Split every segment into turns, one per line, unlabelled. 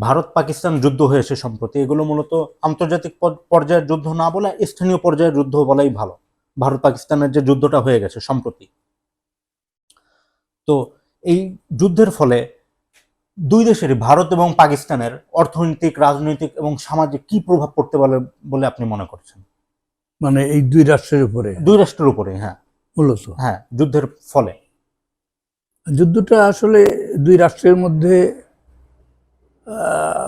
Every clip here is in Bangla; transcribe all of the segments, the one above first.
ভারত পাকিস্তান যুদ্ধ হয়েছে সম্প্রতি এগুলো মূলত আন্তর্জাতিক পর্যায়ের যুদ্ধ না বলে স্থানীয় পর্যায়ের যুদ্ধ বলাই ভালো। ভারত পাকিস্তানের যে যুদ্ধটা হয়ে গেছে সম্প্রতি। তো এই যুদ্ধের ফলে দুই দেশেরই ভারত এবং পাকিস্তানের অর্থনৈতিক রাজনৈতিক এবং সামাজিক কি প্রভাব পড়তে পারে বলে আপনি মনে করছেন?
মানে এই দুই রাষ্ট্রের উপরে?
দুই রাষ্ট্রের উপরে হ্যাঁ।
মূলত
হ্যাঁ যুদ্ধের ফলে।
যুদ্ধটা আসলে দুই রাষ্ট্রের মধ্যে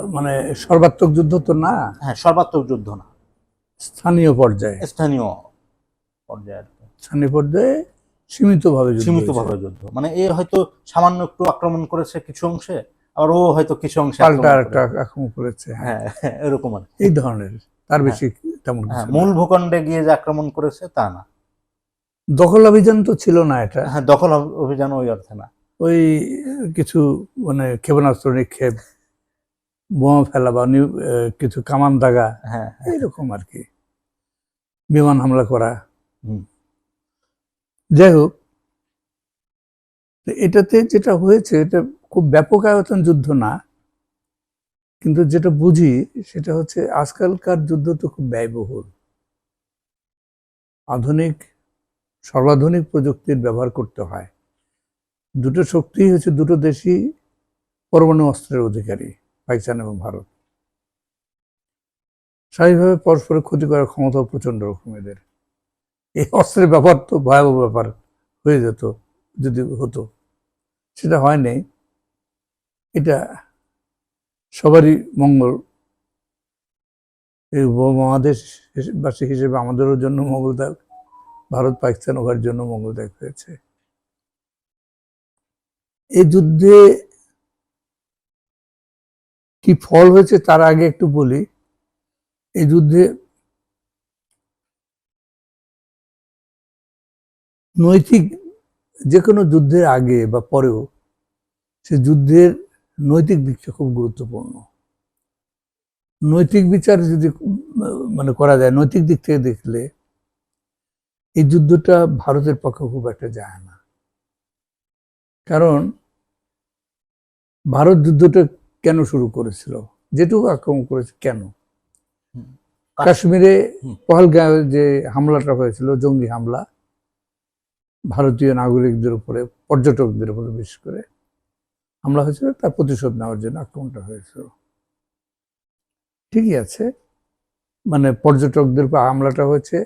মানে সর্বাত্মক যুদ্ধ তো না।
হ্যাঁ সর্বাত্মক যুদ্ধ না।
স্থানীয় পর্যায়ে।
স্থানীয় পর্যায়ে
স্থানীয় পর্যায়ে সীমিতভাবে
সীমিতভাবে। যুদ্ধ। মানে এ হয়তো সামান্য একটু আক্রমণ করেছে কিছু অংশে আর ও হয়তো কিছু অংশে
পাল্টা
আক্রমণ
একটা
করেছে।
আক্রমণ করেছে হ্যাঁ।
হ্যাঁ হ্যাঁ, এরকম আর
এই ধরনের তার বেশি তেমন
হ্যাঁ। মূল ভূখণ্ডে গিয়ে যে আক্রমণ করেছে তা না।
দখল অভিযান তো ছিল না এটা।
হ্যাঁ দখল অভ- অভিযান ওই অর্থে না।
ওই কিছু মানে ক্ষেপণাস্ত্র নিক্ষেপ বোমা ফেলা বা নিউ- কিছু কামান দাগা
হ্যাঁ।
এইরকম আর কি। বিমান হামলা করা।
হুম।
যাই হোক এটাতে যেটা হয়েছে এটা খুব ব্যাপক আয়তন যুদ্ধ না কিন্তু যেটা বুঝি সেটা হচ্ছে আজকালকার যুদ্ধ তো খুব ব্যয়বহুল। আধুনিক সর্বাধুনিক প্রযুক্তির ব্যবহার করতে হয়। দুটো শক্তি হচ্ছে দুটো দেশই পরমাণু অস্ত্রের অধিকারী। পাকিস্তান এবং ভারত। স্বাভাবিকভাবে পরস্পরের ক্ষতি করার ক্ষমতাও প্রচণ্ড রকম এদের। এই অস্ত্রের ব্যাপার তো ভয়াবহ ব্যাপার হয়ে যেত, যদি হতো। সেটা হয় নাই। এটা সবারই মঙ্গল। এই উপমহাদেশবাসী হিসেবে আমাদেরও জন্য মঙ্গলদায়ক। ভারত, পাকিস্তান উভয়ের জন্য মঙ্গলদায়ক হয়েছে। এই যুদ্ধে কি ফল হয়েছে তার আগে একটু বলি। এই যুদ্ধে নৈতিক যে কোনো যুদ্ধের আগে বা পরেও সে যুদ্ধের নৈতিক দিকটা খুব গুরুত্বপূর্ণ। নৈতিক বিচার যদি মানে করা যায়, নৈতিক দিক থেকে দেখলে এই যুদ্ধটা ভারতের পক্ষে খুব একটা যায় না। কারণ ভারত যুদ্ধটা কেন শুরু করেছিল? যেটুকু আক্রমণ করেছে কেন? কাশ্মীরে। পহলগাঁওয়ে যে হামলাটা হয়েছিল জঙ্গি হামলা ভারতীয় নাগরিকদের উপরে পর্যটকদের উপরে বিশেষ করে হামলা হয়েছিল তার প্রতিশোধ নেওয়ার জন্য আক্রমণটা হয়েছিল। ঠিকই আছে। মানে পর্যটকদের উপর হামলাটা হয়েছে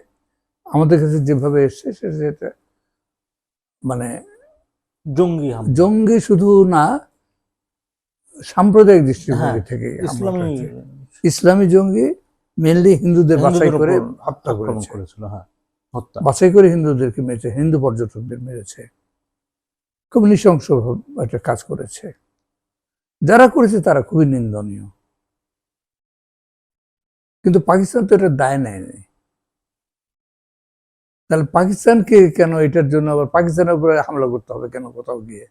আমাদের কাছে যেভাবে এসছে সেটা মানে
জঙ্গি
জঙ্গি শুধু না সাম্প্রদায়িক দৃষ্টিভঙ্গি
হ্যাঁ,
থেকে
ইসলামী
ইসলামী জঙ্গি মেনলি হিন্দুদের বাছাই করে হত্যা
করেছিল হ্যাঁ
বাছাই করে হিন্দুদেরকে মেরেছে হিন্দু পর্যটকদের মেরেছে। খুব নৃশংস একটা কাজ করেছে। যারা করেছে তারা খুবই নিন্দনীয়। কিন্তু পাকিস্তান তো এটা দায় নেয়নি। তাহলে পাকিস্তানকে কেন এটার জন্য আবার পাকিস্তানের উপরে হামলা করতে হবে কেন কোথাও গিয়ে?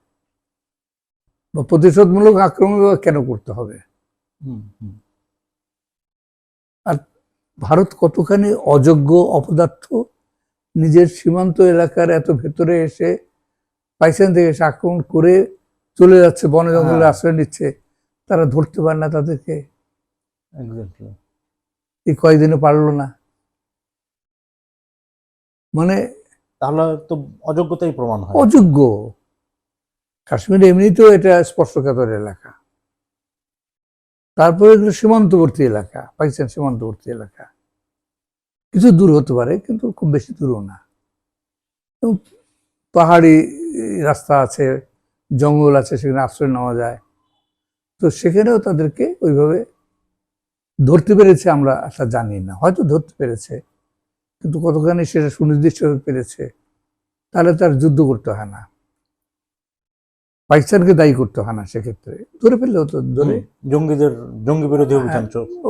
বা প্রতিশোধমূলক আক্রমণ কেন করতে হবে?
হুম।
ভারত কতখানি অযোগ্য অপদার্থ? নিজের সীমান্ত এলাকার এত ভেতরে এসে পাকিস্তান থেকে এসে আক্রমণ করে চলে যাচ্ছে বন জঙ্গলে
হ্যাঁ।
আশ্রয় নিচ্ছে তারা ধরতে পারে না তাদেরকে? এই কয়েকদিনে পারল না। মানে
তাহলে তো অযোগ্যতাই প্রমাণ হয়।
অযোগ্য। কাশ্মীর এমনিতেও এটা স্পর্শকাতর এলাকা। তারপরে এগুলো সীমান্তবর্তী এলাকা, পাকিস্তান সীমান্তবর্তী এলাকা। কিছু দূর হতে পারে, কিন্তু খুব বেশি দূরও না। পাহাড়ি রাস্তা আছে, জঙ্গল আছে, সেখানে আশ্রয় নেওয়া যায়। তো সেখানেও তাদেরকে ওইভাবে ধরতে পেরেছে আমরা তা জানি না। হয়তো ধরতে পেরেছে, কিন্তু কতখানি সেটা সুনির্দিষ্ট হয়ে পেরেছে, তাহলে তার যুদ্ধ করতে হয় না। পাকিস্তানকে দায়ী করতে হয় না সেক্ষেত্রে। ধরে ফেললেও তো ধরে।
জঙ্গিদের জঙ্গি বিরোধী
হ্যাঁ,
অভিযান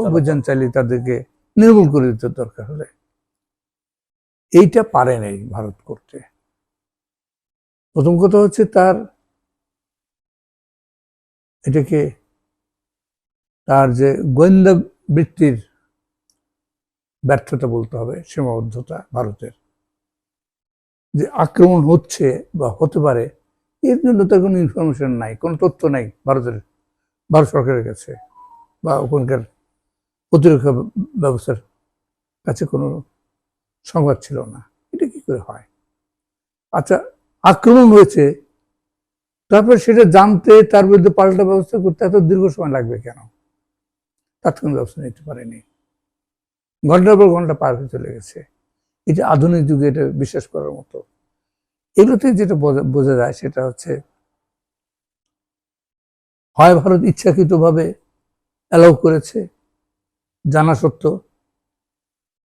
অভিযান চালিয়ে তাদেরকে নির্মূল করে দিতে দরকার হলে। এইটা পারে নাই ভারত করতে। প্রথম কথা হচ্ছে তার এটাকে তার যে গোয়েন্দা বৃত্তির ব্যর্থতা বলতে হবে সীমাবদ্ধতা ভারতের। যে আক্রমণ হচ্ছে বা হতে পারে এর জন্য তার কোনো ইনফরমেশন নাই, কোনো তথ্য নাই ভারতের, ভারত সরকারের কাছে বা ওখানকার প্রতিরক্ষা ব্যবস্থার কাছে কোনো সংবাদ ছিল না। এটা কি করে হয়? আচ্ছা আক্রমণ হয়েছে, তারপর সেটা জানতে তার বিরুদ্ধে পাল্টা ব্যবস্থা করতে এত দীর্ঘ সময় লাগবে কেন? তাৎক্ষণিক ব্যবস্থা নিতে পারেনি। ঘণ্টার পর ঘণ্টা পার হয়ে চলে গেছে। এটা আধুনিক যুগে এটা বিশ্বাস করার মতো। এগুলোতে যেটা বোঝা- যায় সেটা হচ্ছে হয় ভারত ইচ্ছাকৃতভাবে অ্যালাউ করেছে জানা সত্ত্বেও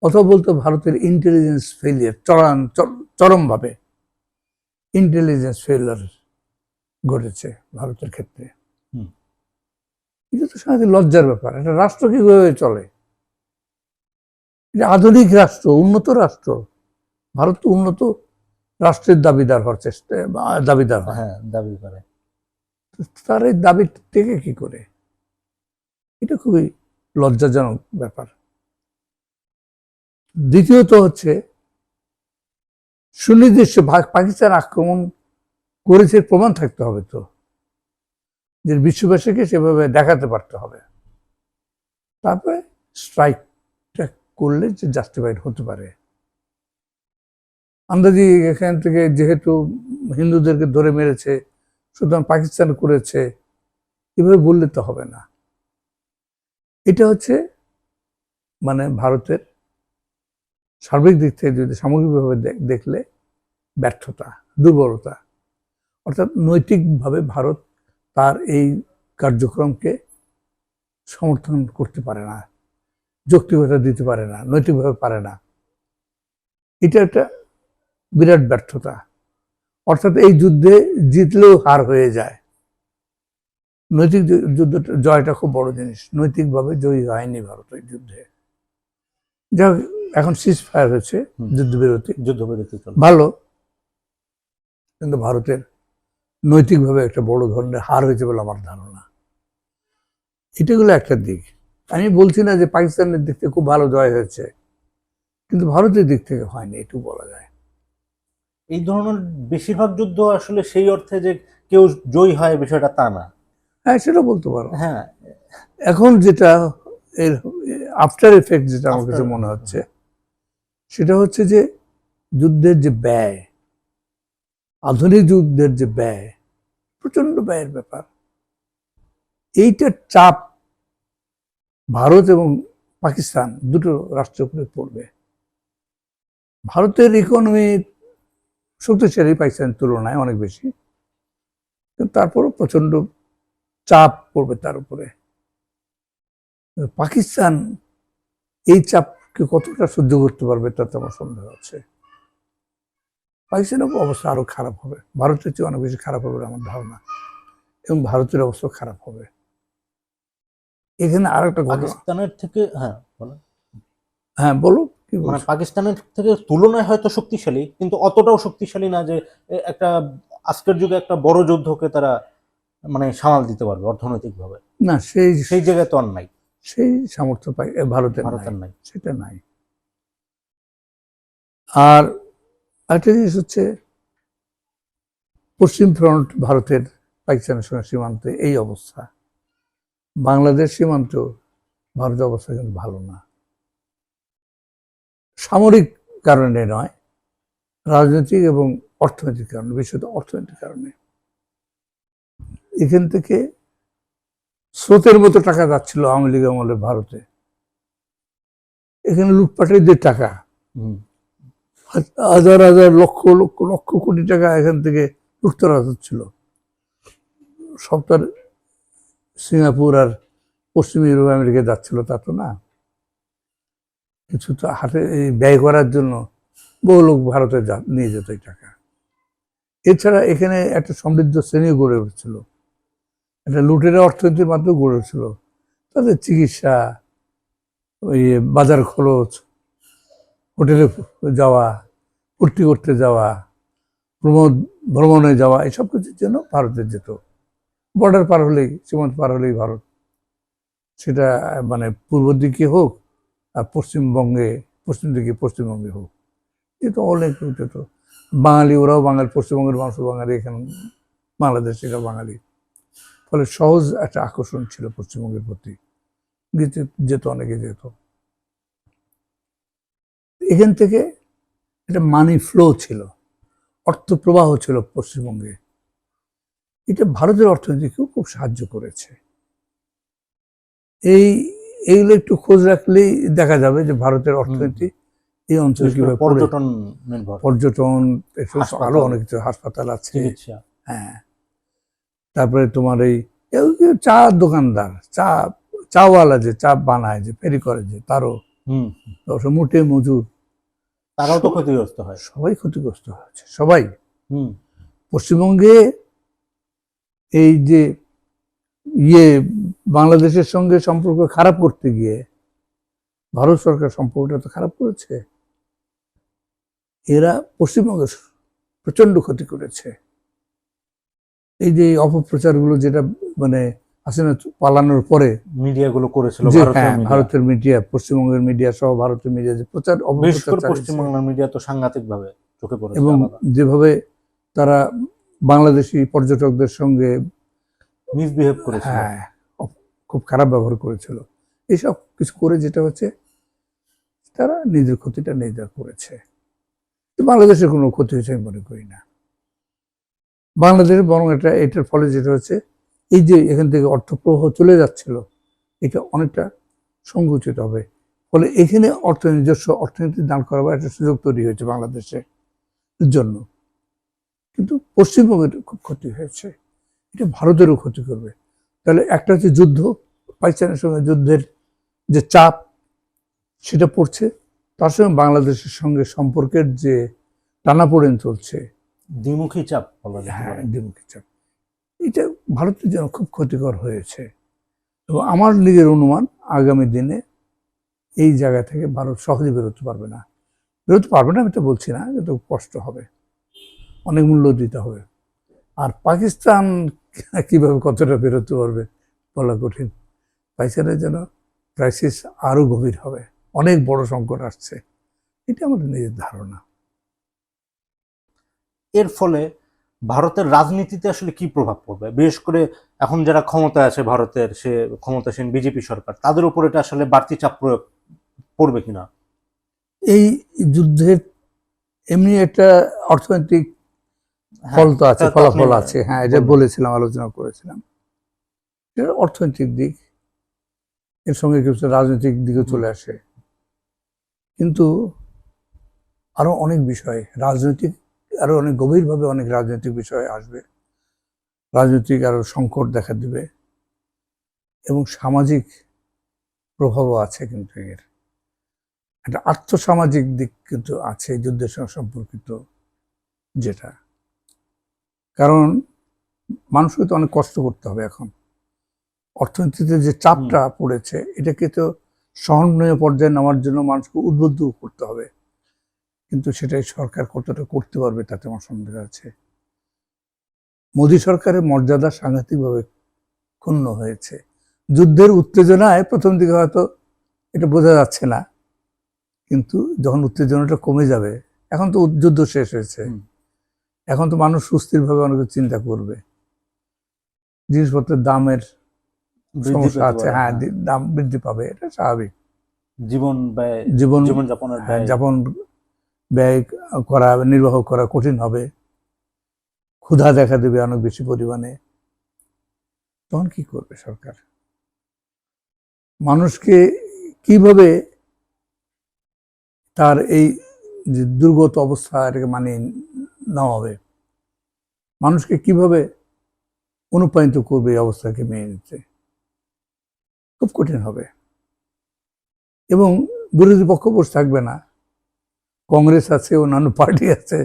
অথবা বলতো ভারতের ইন্টেলিজেন্স ফেলিয়ার চরম চরমভাবে ইন্টেলিজেন্স ফেলিয়ার ঘটেছে ভারতের ক্ষেত্রে
হুম।
এটা তো সাথে লজ্জার ব্যাপার একটা রাষ্ট্র কীভাবে চলে এটা আধুনিক রাষ্ট্র উন্নত রাষ্ট্র ভারত তো উন্নত রাষ্ট্রের দাবিদার হওয়ার চেষ্টা দাবিদার হয়।
হ্যাঁ দাবি করে।
তার এই দাবি থেকে কি করে? এটা খুবই লজ্জাজনক ব্যাপার। দ্বিতীয়ত হচ্ছে সুনির্দিষ্ট পাকিস্তান আক্রমণ করেছে প্রমাণ থাকতে হবে তো। যে বিশ্ববাসীকে সেভাবে দেখাতে পারতে হবে। তারপরে স্ট্রাইকটা করলে যে জাস্টিফাইড হতে পারে। আন্দাজি এখান থেকে যেহেতু হিন্দুদেরকে ধরে মেরেছে, সুতরাং পাকিস্তান করেছে, এভাবে বললে তো হবে না। এটা হচ্ছে মানে ভারতের সার্বিক দিক থেকে যদি সামগ্রিকভাবে দেখলে ব্যর্থতা, দুর্বলতা, অর্থাৎ নৈতিকভাবে ভারত তার এই কার্যক্রমকে সমর্থন করতে পারে না, যৌক্তিকতা দিতে পারে না, নৈতিকভাবে পারে না। এটা একটা বিরাট ব্যর্থতা। অর্থাৎ এই যুদ্ধে জিতলেও হার হয়ে যায়। নৈতিক যুদ্ধটা জয়টা খুব বড় জিনিস। নৈতিকভাবে জয়ী হয়নি ভারত এই যুদ্ধে। যা এখন সিজ ফায়ার হয়েছে। যুদ্ধবিরতি।
যুদ্ধবিরতি
ভালো। কিন্তু ভারতের নৈতিকভাবে একটা বড় ধরনের হার হয়েছে বলে আমার ধারণা। এটা হলো একটা দিক। আমি বলছি না যে পাকিস্তানের দিক থেকে খুব ভালো জয় হয়েছে। কিন্তু ভারতের দিক থেকে হয়নি এটু বলা যায়।
এই ধরনের বেশিরভাগ যুদ্ধ আসলে সেই অর্থে যে কেউ জয়ী হয় বিষয়টা তা না।
হ্যাঁ সেটা বলতে পারো।
হ্যাঁ।
এখন যেটা এর আফটার এফেক্ট যেটা আমার কাছে মনে হচ্ছে সেটা হচ্ছে যে যুদ্ধের যে ব্যয় আধুনিক যুদ্ধের যে ব্যয় প্রচণ্ড ব্যয়ের ব্যাপার। এইটার চাপ ভারত এবং পাকিস্তান দুটো রাষ্ট্রের উপরে পড়বে। ভারতের ইকোনমি শক্তিশালী পাকিস্তানের তুলনায় অনেক বেশি। কিন্তু তারপরও প্রচণ্ড চাপ পড়বে তার উপরে। পাকিস্তান এই চাপকে কতটা সহ্য করতে পারবে তাতে আমার সন্দেহ আছে। পাকিস্তানের অবস্থা আরও খারাপ হবে। ভারতের চেয়ে অনেক বেশি খারাপ হবে আমার ধারণা। এবং ভারতের অবস্থা খারাপ হবে। এখানে আর একটা ঘটনা
পাকিস্তানের থেকে হ্যাঁ।
হ্যাঁ বলো কি
মানে পাকিস্তানের থেকে তুলনায় হয়তো শক্তিশালী কিন্তু অতটাও শক্তিশালী না যে একটা আজকের যুগে একটা বড় যুদ্ধকে তারা মানে সামাল দিতে পারবে অর্থনৈতিকভাবে।
না সেই
সেই জায়গায় তো আর নাই।
সেই সামর্থ্য পাই ভারতের
ভারতের
নাই। সেটা নাই। আর একটা জিনিস হচ্ছে পশ্চিম ফ্রন্ট ভারতের পাকিস্তানের সঙ্গে সীমান্তে এই অবস্থা। বাংলাদেশ সীমান্ত ভারতের অবস্থা কিন্তু ভালো না। সামরিক কারণে নয় রাজনৈতিক এবং অর্থনৈতিক কারণে বিশেষত অর্থনৈতিক কারণে। এখান থেকে স্রোতের মতো টাকা যাচ্ছিল আওয়ামী লীগ আমলে ভারতে। এখানে লুটপাটের যে টাকা। হাজার হাজার লক্ষ লক্ষ লক্ষ কোটি টাকা এখান থেকে লুটতরাজ হচ্ছিল। সব সিঙ্গাপুর আর পশ্চিম ইউরোপ আমেরিকা যাচ্ছিল তা তো না। কিছু তো হাতে ব্যয় করার জন্য বহু লোক ভারতে নিয়ে যেত এই টাকা। এছাড়া এখানে একটা সমৃদ্ধ শ্রেণীও গড়ে উঠেছিল। একটা লুটেরা অর্থনীতির মাধ্যমে গড়ে উঠেছিল। তাদের চিকিৎসা, ওই বাজার খরচ, হোটেলে যাওয়া ফুর্তি করতে যাওয়া ভ্রমণ ভ্রমণে যাওয়া, এসব কিছুর জন্য ভারতে যেত। বর্ডার পার হলেই, সীমান্ত পার হলেই ভারত। সেটা মানে পূর্ব দিকে হোক আর পশ্চিমবঙ্গে, পশ্চিম দিকে পশ্চিমবঙ্গে হোক। এ তো অনেক যেত বাঙালি, ওরাও বাঙালি, পশ্চিমবঙ্গের মানুষ বাঙালি, এখানে বাংলাদেশ এরা বাঙালি। ফলে সহজ একটা আকর্ষণ ছিল পশ্চিমবঙ্গের প্রতি। যেতে যেত, অনেকে যেত। এখান থেকে একটা মানি ফ্লো ছিল অর্থ প্রবাহ ছিল পশ্চিমবঙ্গে। এটা ভারতের অর্থনীতিকেও খুব সাহায্য করেছে। এই এইগুলো একটু খোঁজ রাখলেই দেখা যাবে যে ভারতের অর্থনীতি এই অঞ্চলে কীভাবে
পর্যটন
পর্যটন আরও অনেক কিছু হাসপাতাল আছে। হ্যাঁ। তারপরে তোমার এই চা দোকানদার চা চাওয়ালা যে চা বানায় যে ফেরি করে যে তারও মোটে মজুর।
তারাও তো ক্ষতিগ্রস্ত হয়।
সবাই ক্ষতিগ্রস্ত হয়েছে সবাই।
হুম।
পশ্চিমবঙ্গে এই যে ইয়ে বাংলাদেশের সঙ্গে সম্পর্ক খারাপ করতে গিয়ে ভারত সরকার সম্পর্কটা তো খারাপ করেছে এরা পশ্চিমবঙ্গের প্রচণ্ড ক্ষতি করেছে এই যে অপপ্রচারগুলো যেটা মানে হাসিনা পালানোর পরে
মিডিয়াগুলো করেছিল
হ্যাঁ। ভারতের মিডিয়া পশ্চিমবঙ্গের মিডিয়া সহ ভারতের মিডিয়া যে প্রচার।
পশ্চিমবাংলার মিডিয়া তো সাংঘাতিক ভাবে চোখে পড়ে
এবং যেভাবে তারা বাংলাদেশি পর্যটকদের সঙ্গে
মিসবিহেভ করেছিল।
হ্যাঁ খুব খারাপ ব্যবহার করেছিল। এইসব কিছু করে যেটা হচ্ছে, তারা নিজের ক্ষতিটা নিজেরা করেছে। বাংলাদেশের কোনো ক্ষতি হয়েছে আমি মনে করি না। বাংলাদেশের বরং এটা এটার ফলে যেটা হচ্ছে, এই যে এখান থেকে অর্থ প্রবাহ চলে যাচ্ছিল, এটা অনেকটা সংকুচিত হবে। ফলে এখানে অর্থ নিজস্ব অর্থনীতি দান করাবার একটা সুযোগ তৈরি হয়েছে বাংলাদেশের জন্য। কিন্তু পশ্চিমবঙ্গের খুব ক্ষতি হয়েছে। এটা ভারতেরও ক্ষতি করবে। তাহলে একটা হচ্ছে যুদ্ধ পাকিস্তানের সঙ্গে যুদ্ধের যে চাপ সেটা পড়ছে। তার সঙ্গে বাংলাদেশের সঙ্গে সম্পর্কের যে টানাপোড়েন চলছে।
দ্বিমুখী চাপ
হ্যাঁ দ্বিমুখী চাপ। এটা ভারতের জন্য খুব ক্ষতিকর হয়েছে। এবং আমার নিজের অনুমান আগামী দিনে এই জায়গা থেকে ভারত সহজে বেরোতে পারবে না। বেরোতে পারবে না আমি তো বলছি না কিন্তু কষ্ট হবে। অনেক মূল্য দিতে হবে। আর পাকিস্তান কীভাবে কতটা বেরোতে পারবে বলা কঠিন। পাকিস্তানের যেন ক্রাইসিস আরও গভীর হবে। অনেক বড় সংকট আসছে। এটা আমাদের নিজের ধারণা।
এর ফলে ভারতের রাজনীতিতে আসলে কি প্রভাব পড়বে? বিশেষ করে এখন যারা ক্ষমতায় আছে ভারতের সে ক্ষমতাসীন বিজেপি সরকার তাদের উপর এটা আসলে বাড়তি চাপ প্রয়োগ পড়বে কিনা?
এই যুদ্ধের এমনি একটা অর্থনৈতিক ফল তো আছে ফলাফল আছে। হ্যাঁ এটা বলেছিলাম আলোচনা করেছিলাম। এটা অর্থনৈতিক দিক এর সঙ্গে কিছু রাজনৈতিক দিকে চলে আসে। কিন্তু আরও অনেক বিষয় রাজনৈতিক আরও অনেক গভীরভাবে অনেক রাজনৈতিক বিষয় আসবে। রাজনৈতিক আরও সংকট দেখা দিবে। এবং সামাজিক প্রভাবও আছে কিন্তু এর। একটা আর্থসামাজিক দিক কিন্তু আছে যুদ্ধের সঙ্গে সম্পর্কিত যেটা। কারণ মানুষকে তো অনেক কষ্ট করতে হবে এখন। অর্থনীতিতে যে চাপটা পড়েছে এটাকে তো সহনীয় পর্যায়ে নেওয়ার জন্য মানুষকে উদ্বুদ্ধ করতে হবে। কিন্তু সেটাই সরকার কতটা করতে পারবে তাতে আমার সন্দেহ আছে। মোদী সরকারের মর্যাদা সাংঘাতিকভাবে ক্ষুণ্ণ হয়েছে। যুদ্ধের উত্তেজনায় প্রথম দিকে হয়তো এটা বোঝা যাচ্ছে না কিন্তু যখন উত্তেজনাটা কমে যাবে এখন তো যুদ্ধ শেষ হয়েছে। এখন তো মানুষ সুস্থিরভাবে অনেক চিন্তা করবে। জিনিসপত্রের দামের সমস্যা আছে হ্যাঁ দাম বৃদ্ধি পাবে এটা স্বাভাবিক।
জীবন ব্যয়
জীবন
জীবনযাপনের
হ্যাঁ,
ব্যয়।
যাপন ব্যয় করা নির্বাহ করা কঠিন হবে। ক্ষুধা দেখা দেবে অনেক বেশি পরিমাণে। তখন কি করবে সরকার? মানুষকে কীভাবে তার এই যে দুর্গত অবস্থা এটাকে মানিয়ে নেওয়া হবে। মানুষকে কীভাবে অনুপ্রাণিত করবে এই অবস্থাকে মেনে নিতে? খুব কঠিন হবে। এবং বিরোধী পক্ষ বসে থাকবে না। কংগ্রেস আছে অন্যান্য পার্টি আছে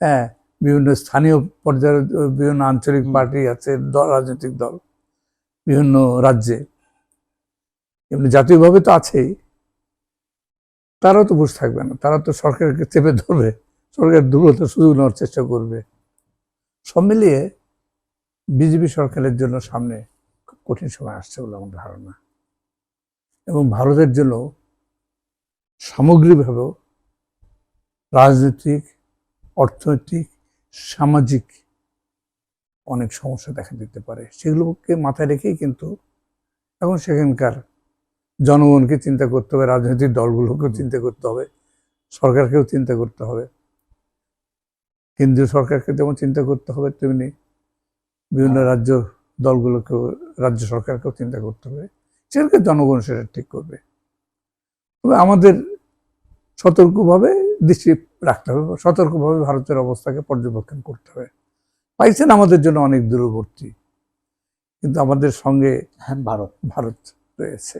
হ্যাঁ বিভিন্ন স্থানীয় পর্যায়ের বিভিন্ন আঞ্চলিক পার্টি আছে দল রাজনৈতিক দল বিভিন্ন রাজ্যে। এমনি জাতীয়ভাবে তো আছেই। তারাও তো বসে থাকবে না। তারা তো সরকারকে চেপে ধরবে। সরকার দুর্বলতার সুযোগ নেওয়ার চেষ্টা করবে। সব মিলিয়ে বিজেপি সরকারের জন্য সামনে খুব কঠিন সময় আসছে বলে আমার ধারণা। এবং ভারতের জন্য সামগ্রিকভাবেও রাজনৈতিক, অর্থনৈতিক, সামাজিক অনেক সমস্যা দেখা দিতে পারে। সেগুলোকে মাথায় রেখেই কিন্তু এখন সেখানকার জনগণকে চিন্তা করতে হবে, রাজনৈতিক দলগুলোকেও চিন্তা করতে হবে, সরকারকেও চিন্তা করতে হবে। কেন্দ্রীয় সরকারকে যেমন চিন্তা করতে হবে তেমনি বিভিন্ন রাজ্য দলগুলোকেও রাজ্য সরকারকেও চিন্তা করতে হবে। সেটাকে জনগণ সেটা ঠিক করবে। তবে আমাদের সতর্কভাবে দৃষ্টি রাখতে হবে সতর্কভাবে ভারতের অবস্থাকে পর্যবেক্ষণ করতে হবে। পাইছেন আমাদের জন্য অনেক দূরবর্তী কিন্তু আমাদের সঙ্গে
হ্যাঁ ভারত।
ভারত রয়েছে।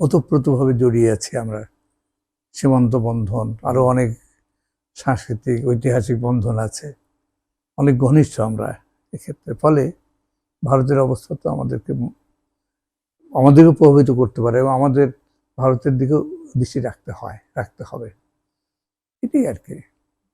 ওতপ্রোতভাবে জড়িয়ে আছি আমরা। সীমান্ত বন্ধন আরও অনেক সাংস্কৃতিক, ঐতিহাসিক বন্ধন আছে। অনেক ঘনিষ্ঠ আমরা এক্ষেত্রে। ফলে ভারতের অবস্থা তো আমাদেরকে আমাদেরকে প্রভাবিত করতে পারে এবং আমাদের ভারতের দিকেও দৃষ্টি রাখতে হয়, রাখতে হবে। এটাই আর কি।